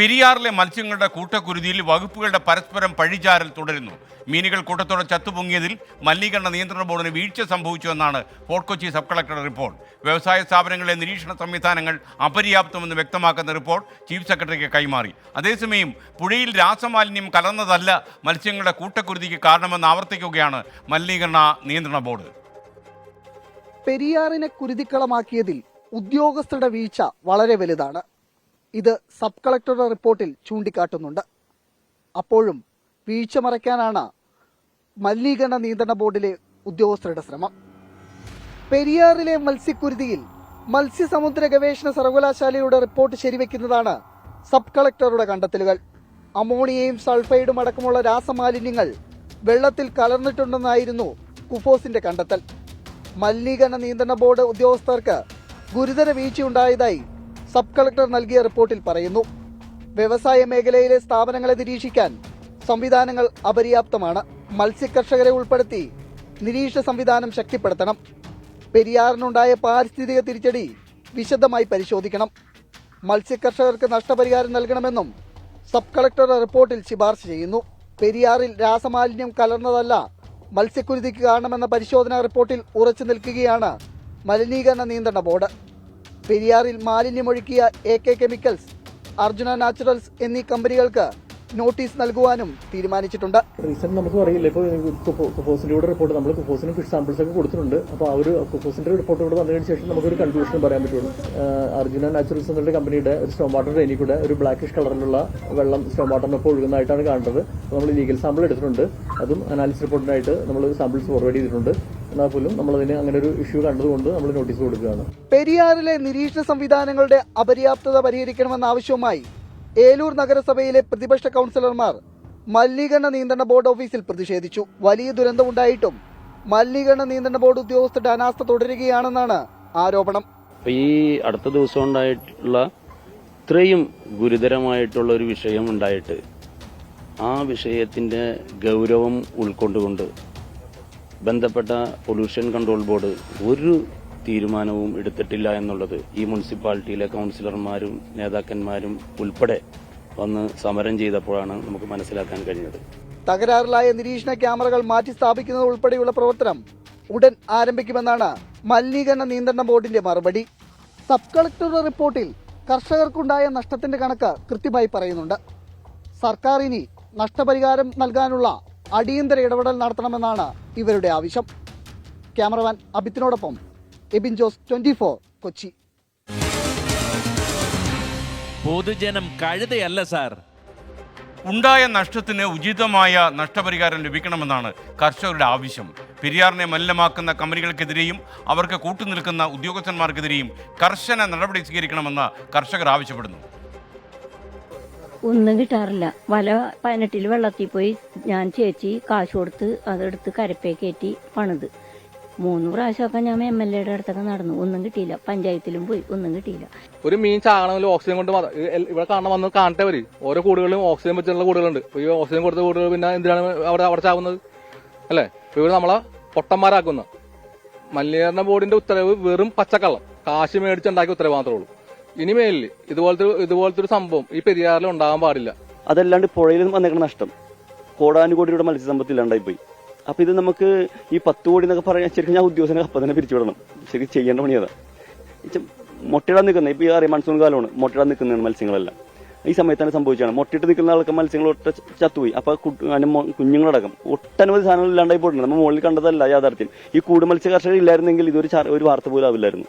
പെരിയാറിലെ മത്സ്യങ്ങളുടെ കൂട്ടക്കുരുതിയിൽ വകുപ്പുകളുടെ പരസ്പരം പഴിചാരൽ തുടരുന്നു. മീനുകൾ കൂട്ടത്തോടെ ചത്തുപൊങ്ങിയതിൽ മലിനീകരണ നിയന്ത്രണ ബോർഡിന് വീഴ്ച സംഭവിച്ചുവെന്നാണ് ഫോർട്ട് കൊച്ചി സബ് കളക്ടറുടെ റിപ്പോർട്ട്. വ്യവസായ സ്ഥാപനങ്ങളിലെ നിരീക്ഷണ സംവിധാനങ്ങൾ അപര്യാപ്തമെന്ന് വ്യക്തമാക്കുന്ന റിപ്പോർട്ട് ചീഫ് സെക്രട്ടറിക്ക് കൈമാറി. അതേസമയം പുഴയിൽ രാസമാലിന്യം കലർന്നതല്ല മത്സ്യങ്ങളുടെ കൂട്ടക്കുരുതിക്ക് കാരണമെന്ന് ആവർത്തിക്കുകയാണ് മലിനീകരണ നിയന്ത്രണ ബോർഡ്. പെരിയാറിനെ കുരുതിക്കളമാക്കിയതിൽ ഉദ്യോഗസ്ഥരുടെ വീഴ്ച വളരെ വലുതാണ്. ഇത് സബ് കളക്ടറുടെ റിപ്പോർട്ടിൽ ചൂണ്ടിക്കാട്ടുന്നുണ്ട്. അപ്പോഴും വീഴ്ച മറയ്ക്കാനാണ് മലിനീകരണ നിയന്ത്രണ ബോർഡിലെ ഉദ്യോഗസ്ഥരുടെ ശ്രമം. പെരിയാറിലെ മത്സ്യക്കുരുതിയിൽ മത്സ്യസമുദ്ര ഗവേഷണ സർവകലാശാലയുടെ റിപ്പോർട്ട് ശരിവെക്കുന്നതാണ് സബ് കളക്ടറുടെ കണ്ടെത്തലുകൾ. അമോണിയയും സൾഫൈഡും അടക്കമുള്ള രാസമാലിന്യങ്ങൾ വെള്ളത്തിൽ കലർന്നിട്ടുണ്ടെന്നായിരുന്നു കുഫോസിന്റെ കണ്ടെത്തൽ. മലിനീകരണ നിയന്ത്രണ ബോർഡ് ഉദ്യോഗസ്ഥർക്ക് ഗുരുതര വീഴ്ചയുണ്ടായതായി സബ് കളക്ടർ നൽകിയ റിപ്പോർട്ടിൽ പറയുന്നു. വ്യവസായ മേഖലയിലെ സ്ഥാപനങ്ങളെ നിരീക്ഷിക്കാൻ സംവിധാനങ്ങൾ അപര്യാപ്തമാണ്. മത്സ്യകർഷകരെ ഉൾപ്പെടുത്തി നിരീക്ഷണ സംവിധാനം ശക്തിപ്പെടുത്തണം. പെരിയാറിനുണ്ടായ പാരിസ്ഥിതിക തിരിച്ചടി വിശദമായി പരിശോധിക്കണം. മത്സ്യകർഷകർക്ക് നഷ്ടപരിഹാരം നൽകണമെന്നും സബ് കളക്ടറുടെ റിപ്പോർട്ടിൽ ശുപാർശ ചെയ്യുന്നു. പെരിയാറിൽ രാസമാലിന്യം കലർന്നതല്ല മത്സ്യക്കുരുതിക്ക് കാരണമെന്ന പരിശോധനാ റിപ്പോർട്ടിൽ ഉറച്ചു നിൽക്കുകയാണ് മലിനീകരണ നിയന്ത്രണ ബോർഡ്. പെരിയാറിൽ മാലിന്യമൊഴുക്കിയ A K chemicals Arjuna naturals എന്നീ കമ്പനികൾക്ക് നോട്ടീസ് നൽകുവാനും തീരുമാനിച്ചിട്ടുണ്ട്. റീസെന്റ് നമുക്ക് അറിയില്ല. ഇപ്പോൾ കുഫോസിന്റെ കൂടെ റിപ്പോർട്ട് നമ്മൾ കുഫോസിന് ഫിഷ് സാമ്പിൾസ് ഒക്കെ കൊടുത്തിട്ടുണ്ട്. അപ്പോൾ ആ ഒരു കുഫോസിന്റെ റിപ്പോർട്ട് കൂടെ വന്നതിന് ശേഷം നമുക്കൊരു കൺക്ലൂഷൻ പറയാൻ പറ്റുള്ളൂ. അർജുന നാച്ചുറൽസ് എന്നുള്ള കമ്പനിയുടെ ഒരു സ്റ്റോം വാട്ടർ ഡ്രെയിനിൽ കൂടെ ഒരു ബ്ലാക്കിഷ് കളറിലുള്ള വെള്ളം സ്റ്റോം വാട്ടറിനൊപ്പം ഒഴുകുന്നതായിട്ടാണ് കാണുന്നത്. നമ്മൾ ലീഗൽ സാമ്പിൾ എടുത്തിട്ടുണ്ട്. അതും അനാലിസിസ് റിപ്പോർട്ടിനായിട്ട് നമ്മൾ സാമ്പിൾസ് ഫോർവേഡ് ചെയ്തിട്ടുണ്ട്. എന്നാൽ പോലും നമ്മളതിന് അങ്ങനെ ഒരു ഇഷ്യൂ കണ്ടതുകൊണ്ട് നമ്മൾ നോട്ടീസ് കൊടുക്കുകയാണ്. പെരിയാറിലെ നിരീക്ഷണ സംവിധാനങ്ങളുടെ അപര്യാപ്തത പരിഹരിക്കണമെന്ന ആവശ്യവുമായി ഏലൂർ നഗരസഭയിലെ പ്രതിപക്ഷ കൗൺസിലർമാർ മലിനീകരണ നിയന്ത്രണ ബോർഡ് ഓഫീസിൽ പ്രതിഷേധിച്ചു. വലിയ ദുരന്തമുണ്ടായിട്ടും മലിനീകരണ നിയന്ത്രണ ബോർഡ് ഉദ്യോഗസ്ഥരുടെ അനാസ്ഥ തുടരുകയാണെന്നാണ് ആരോപണം. ഈ അടുത്ത ദിവസം ഉണ്ടായിട്ടുള്ള ഇത്രയും ഗുരുതരമായിട്ടുള്ള ഒരു വിഷയം ഉണ്ടായിട്ട് ആ വിഷയത്തിന്റെ ഗൗരവം ഉൾക്കൊണ്ടുകൊണ്ട് ബന്ധപ്പെട്ട പൊല്യൂഷൻ കൺട്രോൾ ബോർഡ് ഒരു തീരുമാനവും എടുത്തിട്ടില്ല എന്നുള്ളത് ഈ മുനിസിപ്പാലിറ്റിയിലെ കൗൺസിലർമാരും നേതാക്കന്മാരും ഉൾപ്പെടെ വന്ന് സമരം ചെയ്തപ്പോഴാണ് നമുക്ക് മനസ്സിലാക്കാൻ കഴിഞ്ഞത്. തകരാറിലായ നിരീക്ഷണ ക്യാമറകൾ മാറ്റി സ്ഥാപിക്കുന്നത് ഉൾപ്പെടെയുള്ള പ്രവർത്തനം ഉടൻ ആരംഭിക്കുമെന്നാണ് മലിനീകരണ നിയന്ത്രണ ബോർഡിന്റെ മറുപടി. സബ് കളക്ടറുടെ റിപ്പോർട്ടിൽ കർഷകർക്കുണ്ടായ നഷ്ടത്തിന്റെ കണക്ക് കൃത്യമായി പറയുന്നുണ്ട്. സർക്കാർ ഇനി നഷ്ടപരിഹാരം നൽകാനുള്ള അടിയന്തര ഇടപെടൽ നടത്തണമെന്നാണ് ഇവരുടെ ആവശ്യം. ക്യാമറമാൻ അബിത്തിനോടൊപ്പം എബിൻ ജോസ് ട്വന്റി കൊച്ചി. പൊതുജനം കഴുതയല്ല സാർ. ഉണ്ടായ നഷ്ടത്തിന് ഉചിതമായ നഷ്ടപരിഹാരം ലഭിക്കണമെന്നാണ് കർഷകരുടെ ആവശ്യം. പെരിയാറിനെ മലിനമാക്കുന്ന കമ്പനികൾക്കെതിരെയും അവർക്ക് കൂട്ടുനിൽക്കുന്ന ഉദ്യോഗസ്ഥന്മാർക്കെതിരെയും കർശന നടപടി സ്വീകരിക്കണമെന്ന് കർഷകർ ആവശ്യപ്പെടുന്നു. ഒന്നും കിട്ടാറില്ല. വല പതിനെട്ടിൽ വെള്ളത്തിൽ പോയി ഞാൻ ചേച്ചി കാശ് കൊടുത്ത് അതെടുത്ത് കരപ്പേ കയറ്റി പണിത്. മൂന്ന് പ്രാവശ്യമൊക്കെ ഞാൻ എം എൽ എയുടെ അടുത്തൊക്കെ നടന്നു. ഒന്നും കിട്ടിയില്ല. പഞ്ചായത്തിലും പോയി. ഒന്നും കിട്ടിയില്ല. ഒരു മീൻ ചാകണമെങ്കിൽ ഓക്സിജൻ കൊണ്ട് ഇവിടെ കാണാൻ വന്ന് കാണട്ടെ വരി ഓരോ കൂടുകളിലും ഓക്സിജൻ വെച്ചിട്ടുള്ള കൂടുകളുണ്ട്. ഈ ഓക്സിജൻ കൊടുത്ത കൂടുകൾ പിന്നെ എന്തിനാണ് അവിടെ അവിടെ ചാവുന്നത്? അല്ലേ? ഇവർ നമ്മളെ പൊട്ടന്മാരാക്കുന്ന. മലിനീകരണ ബോർഡിന്റെ ഉത്തരവ് വെറും പച്ചക്കള്ളം. കാശ് മേടിച്ചുണ്ടാക്കിയ ഉത്തരവ് മാത്രമേ ഉള്ളൂ. ഇനിമേലിൽ ഇതുപോലത്തെ ഇതുപോലത്തെ ഒരു സംഭവം ഈ പെരിയാറിൽ ഉണ്ടാകാൻ പാടില്ല. അതല്ലാണ്ട് പുഴയിൽ വന്നേക്കുന്ന നഷ്ടം. കോടാനുകോടിയുടെ മത്സ്യസമ്പത്ത് ഇല്ലാണ്ടായി പോയി അപ്പൊ ഇത് നമുക്ക് ഈ പത്ത് കോടി എന്നൊക്കെ പറയാൻ ശരിക്കും ഞാൻ ഉദ്യോഗസ്ഥനെ അപ്പം തന്നെ പിരിച്ചുവിടണം. ശരിക്കും ചെയ്യേണ്ട പണി അതാ മുട്ടയിടാൻ നിൽക്കുന്നത് ഇപ്പൊ ഈ അറിയാം മൺസൂൺ കാലമാണ് മുട്ടയിടാൻ നിൽക്കുന്നതാണ് മത്സ്യങ്ങളെല്ലാം. ഈ സമയത്താണ് സംഭവിച്ചാണ് മുട്ടയിട്ട് നിൽക്കുന്ന ആൾക്ക് മത്സ്യങ്ങൾ ഒട്ട ചത്തുപോയി. അപ്പൊ കുഞ്ഞുങ്ങളടക്കം ഒട്ടനവധി സാധനങ്ങൾ ഇല്ലാണ്ടായി പോയിട്ടുണ്ട്. നമ്മൾ മുകളിൽ കണ്ടതല്ല യാഥാർത്ഥ്യം. ഈ കൂട് മത്സ്യ കർഷകർ ഇല്ലായിരുന്നെങ്കിൽ ഇതൊരു ഒരു വാർത്ത പോലും ആവില്ലായിരുന്നു.